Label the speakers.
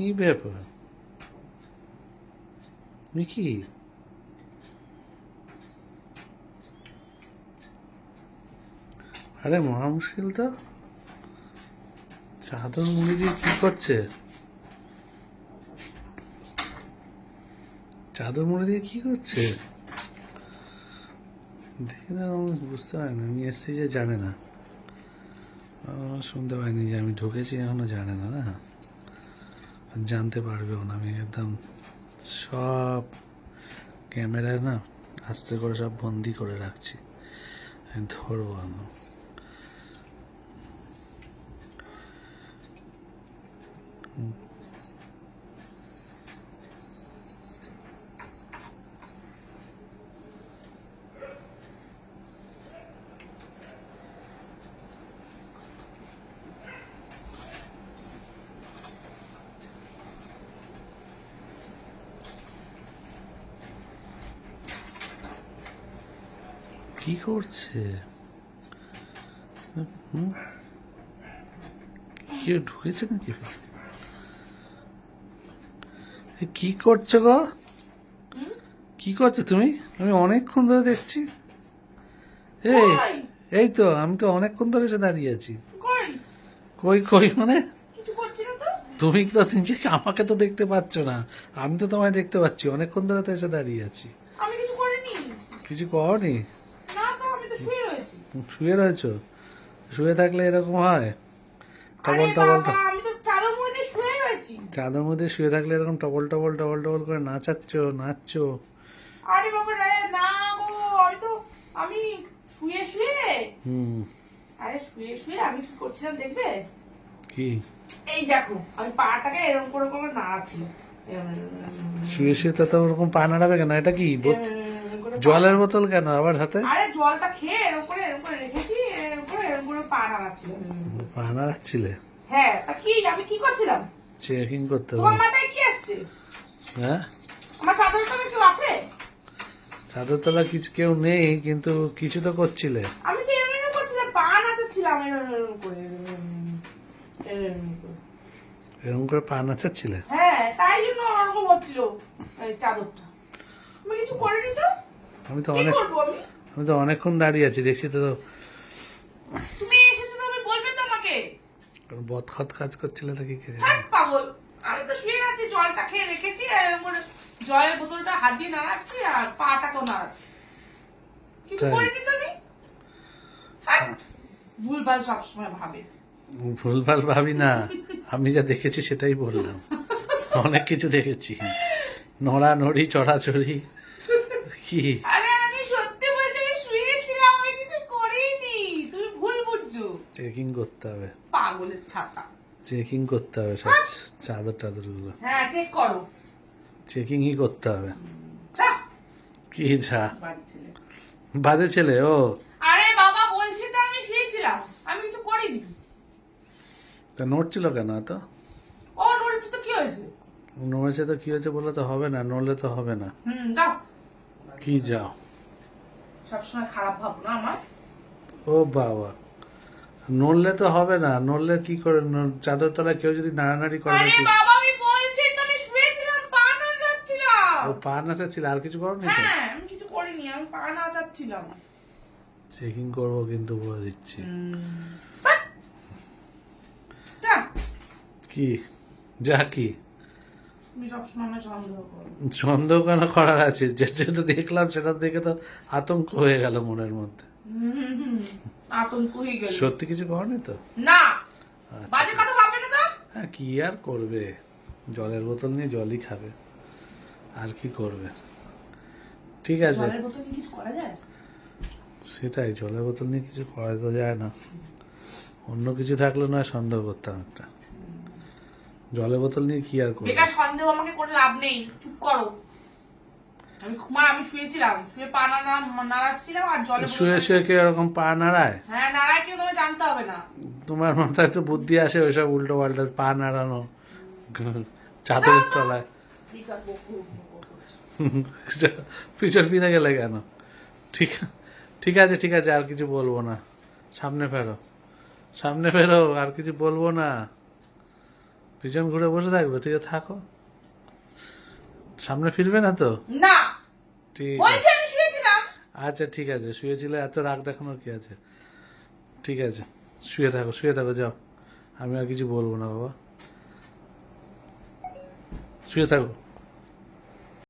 Speaker 1: কি ব্যাপার? কি আরে মহা মুশকিল তো। চাদর মুড়ি দিয়ে কি করছে? চাদর মুড়ি দিয়ে কি করছে? দেখে না আমার বুঝতে পারি না, আমি এসছি যে জানে না। শুনতে পাইনি যে আমি ঢুকেছি, এখনও জানে না না। জানতে পারবেও না। আমি একদম সব ক্যামেরায় না আস্তে করে সব বন্দি করে রাখছি। ধরবো না। কি করছে? কেউ ঢুকেছে নাকি? কি করছ গো? কি করছ তুমি? আমি অনেকক্ষণ ধরে দেখছি। এই এই তো আমি তো অনেকক্ষণ ধরে এসে দাঁড়িয়ে আছি।
Speaker 2: কই?
Speaker 1: কই মানে? তুমি তো নিজেকে আমাকে তো দেখতে পাচ্ছ না। আমি তো তোমায় দেখতে পাচ্ছি অনেকক্ষণ ধরে তো এসে দাঁড়িয়ে আছি।
Speaker 2: কিছু করিনি
Speaker 1: কিছু করনি
Speaker 2: না তো আমি তো শুয়ে রয়েছি।
Speaker 1: শুয়ে থাকলে এরকম হয়? টবল টবল
Speaker 2: চাদর
Speaker 1: মধ্যে শুয়ে থাকলে এরকম টবল টবল টবল টবল করে নাচাচ্ছ নাচছো?
Speaker 2: আরে বাবা না গো আমি তো আমি শুয়ে শুয়ে।
Speaker 1: হুম।
Speaker 2: আরে শুয়ে শুয়ে আমি কি করছিলাম দেখবে?
Speaker 1: কি?
Speaker 2: এই দেখো আমি পাটাকে এরকম করে করে নাড়াচ্ছি।
Speaker 1: শুয়ে শুয়ে তো তো ওরকম পা নাড়াবে কেন? এটা কি? জলের বোতল কেন? আবার হাতে?
Speaker 2: আরে জলটা খেয়ে এরকম করে রেখেছি পা
Speaker 1: পা নাড়াচ্ছিলে?
Speaker 2: হ্যাঁ তা কি আমি কি করছিলাম?
Speaker 1: চেকিং করতে
Speaker 2: তোমার মাথায় কি আসছে?
Speaker 1: হ্যাঁ?
Speaker 2: আমার চাদরের তবে কেউ আছে?
Speaker 1: চাদর তলা কিছু কেউ নেই কিন্তু কিছু তো করছিলে।
Speaker 2: আমি তো এরকম করছিলাম? পা নাচাচ্ছিলাম এরকম করে এরকম এরকম করে।
Speaker 1: এরকম করে পা নাচাচ্ছিলে?
Speaker 2: হ্যাঁ তাই জন্য ওরকম হচ্ছিল চাদরটা। আমি কিছু করিনি তো?
Speaker 1: আমি তো অনেক
Speaker 2: আমি?
Speaker 1: আমি তো অনেকক্ষণ দাঁড়িয়ে আছি দেখছি তো
Speaker 2: তুমি এসেছ তুমি বলবে তো আমাকে।
Speaker 1: বদখত কাজ করছিলে নাকি কে জানে?
Speaker 2: পাগল আমি তো শুয়ে আছি জলটা খেয়ে রেখেছি আর জলের বোতলটা হাত দিয়ে নাড়াচ্ছি আর পাটাকেও নাড়াচ্ছি। কিছু? করিনি তো আমি? হ্যাঁ। ভুলভাল সবসময় ভাবে।
Speaker 1: ভুলভাল ভাবি না আমি যা দেখেছি সেটাই বললাম। অনেক কিছু দেখেছি। নড়া নড়ি চড়াচড়ি কি
Speaker 2: আরে আমি সত্যি বলছি আমি শুয়েছিলাম আমি কিছু করিনি তুমি ভুল বুঝছ
Speaker 1: চেকিং করতে হবে।
Speaker 2: পাগলের ছাতা।
Speaker 1: চেকিং করতে হবে সব চাদর টাদরগুলো
Speaker 2: হ্যাঁ চেক করো।
Speaker 1: চেকিংই করতে হবে। কি যা। বাজে ছেলে। ও।
Speaker 2: আরে বাবা বলছি তো আমি শুয়েছিলাম আমি কিছু করিনি।
Speaker 1: তা নড়ছিল কেন তো
Speaker 2: ও নড়েছে তো কি হয়েছে?
Speaker 1: নড়েছে তো কি হয়েছে বলে তো হবে না নড়লে তো হবে না।
Speaker 2: হুম যাও।
Speaker 1: কি যাও?
Speaker 2: সবসময় খারাপ ভাব না আমার।
Speaker 1: ও বাবা। নড়লে তো হবে না নড়লে কি করে চাদর তলায় কেউ যদি নাড়ানাড়ি করে
Speaker 2: আরে বাবা আমি বলছি তো আমি শুয়েছিলাম পা নাচাচ্ছিলাম
Speaker 1: ও পা নাচাচ্ছিল আর কিছু করনি
Speaker 2: হ্যাঁ আমি কিছু করিনি আমি পা নাচাচ্ছিলাম
Speaker 1: চেকিং করব কিন্তু বলে দিচ্ছি। কি? যা কি?
Speaker 2: সন্দেহ
Speaker 1: কেন করার আছে? যে- যেটা দেখলাম সেটা দেখে তো আতঙ্ক হয়ে গেল মনের মধ্যে।
Speaker 2: আতঙ্ক হয়ে গেল।
Speaker 1: সত্যি কিছু করনি তো?
Speaker 2: না।
Speaker 1: আচ্ছা।
Speaker 2: বাজে কথা ভাববে না তো?
Speaker 1: হ্যাঁ কি আর করবে? জলের বোতল নিয়ে জলই খাবে। আর কি করবে? ঠিক আছে।
Speaker 2: জলের বোতল কি কিছু করা যায়?
Speaker 1: সেটাই জলের বোতল নিয়ে কিছু করা তো যায় না। অন্য কিছু থাকলে নয় সন্দেহ করতাম একটা। জলের বোতল নিয়ে কি আর করবে?
Speaker 2: বেকার সন্দেহ আমাকে করে লাভ নেই। চুপ করো। আমি আমি শুয়েছিলাম। শুয়ে পা নাড়া- নাড়াচ্ছিলাম আর জলে
Speaker 1: শুয়ে শুয়ে কেউ এরকম পা নাড়ায়?
Speaker 2: হ্যাঁ নাড়ায় কেউ তোমায় জানতে হবে না।
Speaker 1: তোমার মাথায় তো বুদ্ধি আসে ওইসব উল্টো পাল্টা পা নাড়ানো। চাদরের তলায়। ফিরে গেলে কেন? ঠিক ঠিক আছে ঠিক আছে আর কিছু বলব না। সামনে ফেরো। সামনে ফেরো আর কিছু বলব না। পিছন ঘুরে বসে থাকবে ঠিক আছে থাকো। সামনে ফিরবে না তো?
Speaker 2: না
Speaker 1: ঠিক আছে
Speaker 2: আমি শুয়েছিলাম।
Speaker 1: আচ্ছা ঠিক আছে শুয়েছিলে এত রাগ দেখানোর কি আছে? ঠিক আছে শুয়ে থাকো শুয়ে থাকো যাও। আমি আর কিছু বলব না বাবা। শুয়ে থাকো।